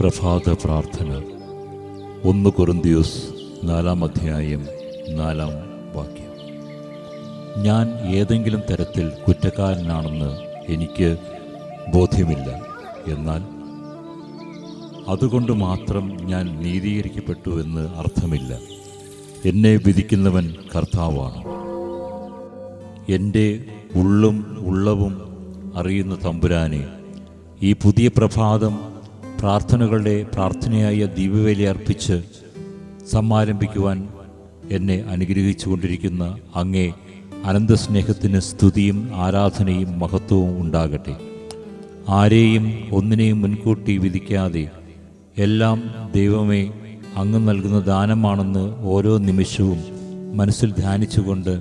പ്രഭാത പ്രാർത്ഥന. ഒന്ന് കൊറിന്തിയോസ് നാലാം അധ്യായം നാലാം വാക്യം. ഞാൻ ഏതെങ്കിലും തരത്തിൽ കുറ്റക്കാരനാണെന്ന് എനിക്ക് ബോധ്യമില്ല. എന്നാൽ അതുകൊണ്ട് മാത്രം ഞാൻ നീതീകരിക്കപ്പെട്ടു എന്ന് അർത്ഥമില്ല. എന്നെ വിധിക്കുന്നവൻ കർത്താവാണ്. എന്റെ ഉള്ളും ഉള്ളവും അറിയുന്ന തമ്പുരാനെ ഈ പുതിയ പ്രഭാതം പ്രാർത്ഥനകളുടെ പ്രാർത്ഥനയായ ദീപവേലി അർപ്പിച്ച് സമാരംഭിക്കുവാൻ എന്നെ അനുഗ്രഹിച്ചു കൊണ്ടിരിക്കുന്ന അങ്ങേ അനന്തസ്നേഹത്തിന് സ്തുതിയും ആരാധനയും മഹത്വവും ഉണ്ടാകട്ടെ. ആരെയും ഒന്നിനെയും മുൻകൂട്ടി വിധിക്കാതെ എല്ലാം ദൈവമേ അങ്ങ് നൽകുന്ന ദാനമാണെന്ന് ഓരോ നിമിഷവും മനസ്സിൽ ധ്യാനിച്ചുകൊണ്ട്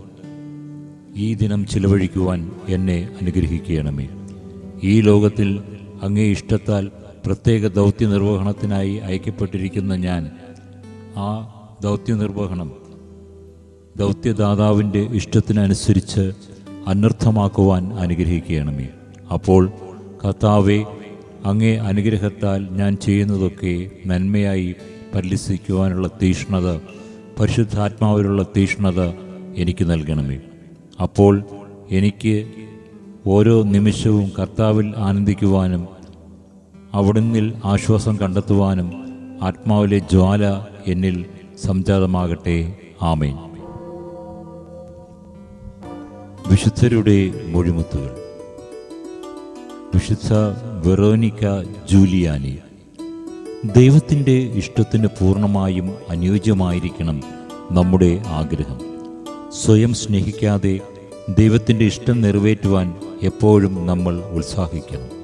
ഈ ദിനം ചിലവഴിക്കുവാൻ എന്നെ അനുഗ്രഹിക്കണമേ. ഈ ലോകത്തിൽ അങ്ങേ ഇഷ്ടത്താൽ പ്രത്യേക ദൗത്യ നിർവഹണത്തിനായി അയക്കപ്പെട്ടിരിക്കുന്ന ഞാൻ ആ ദൗത്യ നിർവഹണം ദൗത്യദാതാവിന്റെ ഇഷ്ടത്തിനനുസരിച്ച് അനർത്ഥമാക്കുവാൻ അനുഗ്രഹിക്കണമേ. അപ്പോൾ കർത്താവെ അങ്ങേ അനുഗ്രഹത്താൽ ഞാൻ ചെയ്യുന്നതൊക്കെ നന്മയായി പരിലസിക്കുവാനുള്ള തീഷ്ണത പരിശുദ്ധാത്മാവിലുള്ള തീഷ്ണത എനിക്ക് നൽകണമേ. അപ്പോൾ എനിക്ക് ഓരോ നിമിഷവും കർത്താവിൽ ആനന്ദിക്കുവാനും അവിടുന്നിൽ ആശ്വാസം കണ്ടെത്തുവാനും ആത്മാവിലെ ജ്വാല എന്നിൽ സംജാതമാകട്ടെ. ആമേൻ. വിശുദ്ധരുടെ മൊഴിമുത്തുകൾ. വിശുദ്ധ വെറോനിക്ക ജൂലിയാനി ദൈവത്തിന്റെ ഇഷ്ടത്തിന് പൂർണമായും അനുയോജ്യമായിരിക്കണം നമ്മുടെ ആഗ്രഹം. സ്വയം സ്നേഹിക്കാതെ ദൈവത്തിന്റെ ഇഷ്ടം നിറവേറ്റുവാൻ എപ്പോഴും നമ്മൾ ഉത്സാഹിക്കണം.